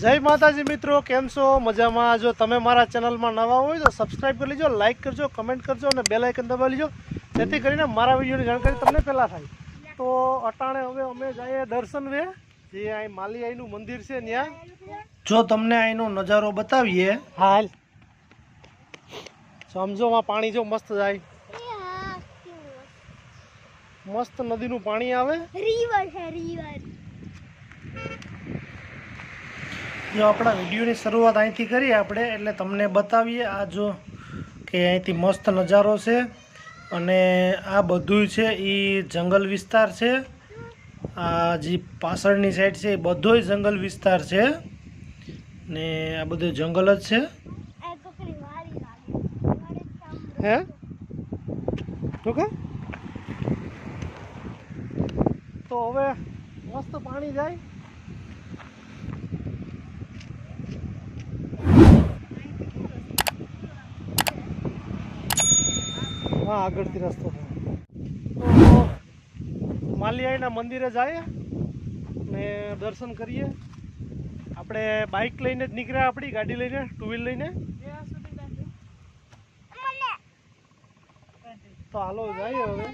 જય માતાજી મિત્રો કેમ છો? મજામાં? જો તમે મારા ચેનલમાં નવા હોય તો સબસ્ક્રાઇબ કરી લેજો લાઇક કરજો કમેન્ટ કરજો અને બે લાઇકન દબાવી લેજો. જેથી કરીને મારા વિડીયોની જાણકારી તમને પહેલાં થાય. તો અટાણે હવે અમે જઈએ દર્શન વે જે અહીં માલી આઈનું મંદિર છે ત્યાં જો તમને અહીંનો નજારો બતાવીએ. હાલ. સમજો પાણી જો મસ્ત જાય. મસ્ત. નદીનું પાણી આવે. રીવર છે રીવર જો આપણા વિડીયોની શરૂઆત અહીંથી કરીએ આપણે, એટલે તમને બતાવીએ આ જો કે અહીંથી મસ્ત નજારો છે અને આ બધું છે એ જંગલ વિસ્તાર છે. આ જે પાછળની સાઈડ છે એ બધોય જંગલ વિસ્તાર છે. ને આ બધું જંગલ જ છે. હે? કે તો હવે મસ્ત પાણી જાય. હા, આગળથી રસ્તો તો માલિયાઈના મંદિરે જઈએ ને દર્શન કરીએ. આપણે બાઇક લઈને જ નીકળ્યા આપણી, ગાડી લઈને ટુ વ્હીલ લઈને. તો હાલો, જઈએ હવે.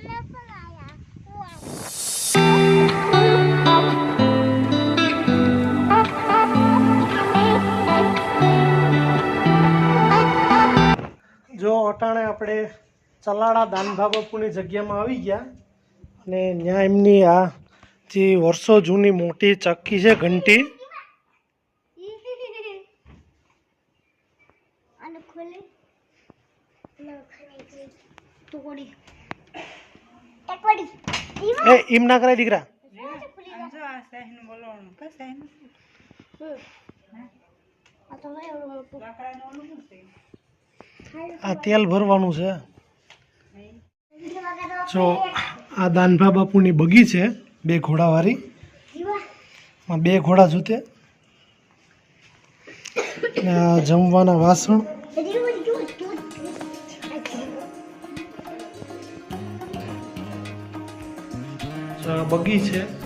જો અટાણે આપણે ચલાડા દાનભા બાપુની જગ્યામાં આવી ગયા અને ત્યાં એમની આ જે વર્ષો જૂની મોટી ચક્કી છે ઘંટી. એ એમ ના કરાય દીકરા. આ તેલ ભરવાનું છે. જો, આ દાનભા બાપુની બગી છે, બે ઘોડાવાળી. બે ઘોડા જૂતે. જમવાના વાસણ. બગી છે.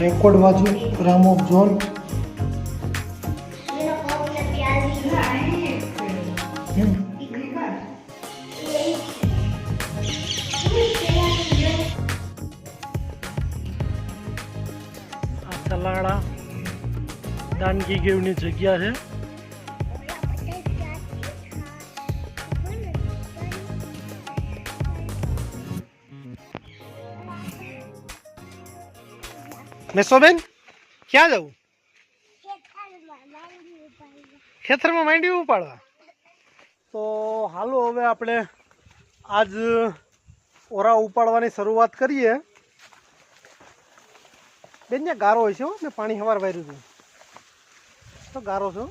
રેકોર્ડ વાંચું ગ્રામ ઓફ ઝોન હમ. આ ચલાડા દાનગી ગેવની જગ્યા છે મેસોબેન ક્યાં જવું? ખેતરમાં માંડી ઉપાડવા. તો હાલો હવે આપણે આજ ઓરા ઉપાડવાની શરૂઆત કરીએ. બેન, ત્યાં ગારો હોય છે મેં પાણી સવાર વાર્યું હતું તો ગારો છો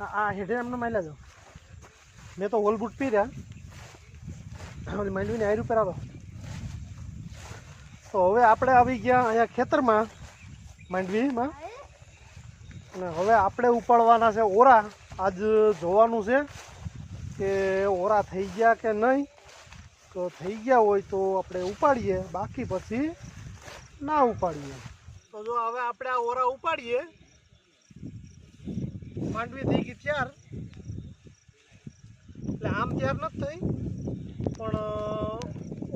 આ હેઠે એમને માયલા જાઓ મેં તો ઓલ બૂટ પી રહ્યા માંડવીને આયરું પહેરાતો તો હવે આપણે આવી ગયા અહીંયા ખેતરમાં માંડવીમાં અને હવે આપણે ઉપાડવાના છે ઓરા. આજ જોવાનું છે કે ઓરા થઈ ગયા કે નહીં. તો થઈ ગયા હોય તો આપણે ઉપાડીએ. બાકી પછી ના ઉપાડીએ. તો જો હવે આપણે આ ઓરા ઉપાડીએ. માંડવી થઈ ગઈ ત્યાર. એટલે આમ ત્યાર નથી થઈ, પણ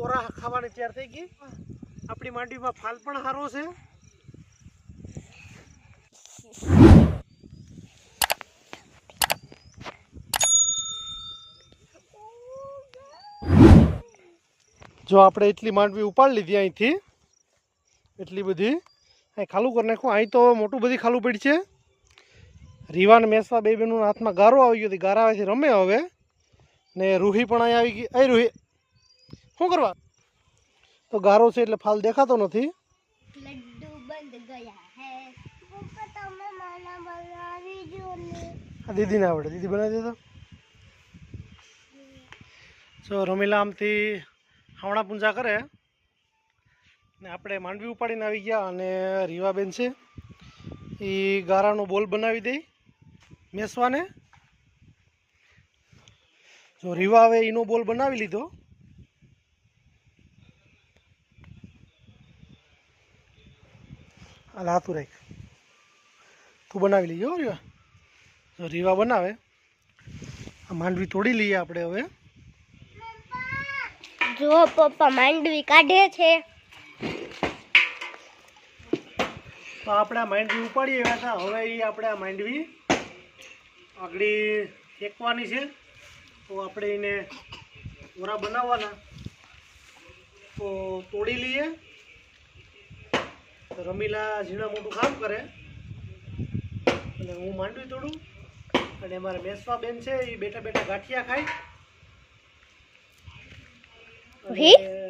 ઓરા ખાવાની તૈયાર થઈ ગઈ. આપણી માંડવીમાં ફાલ પણ સારો છે. જો આપણે એટલી માંડવી ઉપાડી લીધી અહીંથી, એટલી બધી. અહીં ખાલું કરી નાખું. અહીં તો મોટું બધી ખાલું પડી છે. રીવાન મેસવા બે બેનું હાથમાં ગારો આવી ગયો. હતી ગારાવાથી રમે હવે. ને રૂહી પણ અહીં આવી ગઈ. અહીં રૂહી, શું કરવા? તો ગારો છે એટલે ફાલ દેખાતો નથી. લડ્ડુ બંધ ગયા હે. પપ્પા તમે મને બનાવી જો ને. આવડે. દીદી બનાવી દેતો જો રમીલા આમથી હાવણા પૂંજા કરે. ને આપણે માંડવી ઉપાડીને આવી ગયા અને રીવાબેન છે. એ ગારાનો બોલ બનાવી દઈ મેસવાને. જો રીવા હવે એનો બોલ બનાવી લીધો. હાલ હાથું રાખ. તું બનાવી લઈએ રીવા. જો રીવા બનાવે. આ માંડવી તોડી લઈએ આપણે હવે. જો પપ્પા માંડવી કાઢે છે. તો આપણે આ માંડવી ઉપાડી આવ્યા હતા. હવે એ આપણે આ માંડવી આગળ ફેંકવાની છે. તો આપણે એને ઓરા બનાવવાના. તો તોડી લઈએ. તો રમીલા ઝીણા મોટું કામ કરે. અને હું માંડવી તોડું. અને અમારે મેસવા બેન છે એ બેઠા બેઠા ગાંઠિયા ખાય.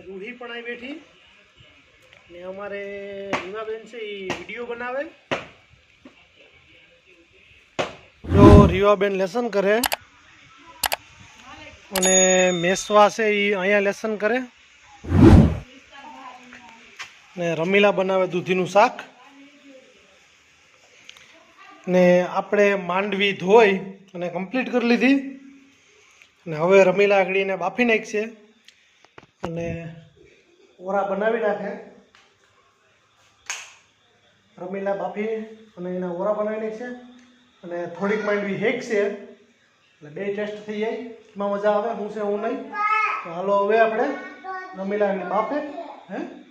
રૂહી પણ આવી બેઠી. ને અમારે રીવાબેન છે એ વીડિયો બનાવે. જો રીવાબેન લેસન કરે. અને મેસવા છે એ અહીંયા લેસન કરે. ને રમીલા બનાવે દૂધીનું શાક. ને આપણે માંડવી ધોઈ અને કમ્પ્લીટ કરી લીધી. અને હવે રમીલા આગળ એને બાફી નાખશે અને ઓરા બનાવી નાખે. રમીલા બાફી અને એના ઓરા બનાવી નાખશે અને થોડીક માંડવી હેકશે એટલે બે ટેસ્ટ થઈ જાય. એમાં મજા આવે, હું છે, હું નહીં. તો હાલો હવે આપણે રમીલા એને બાફે. હે?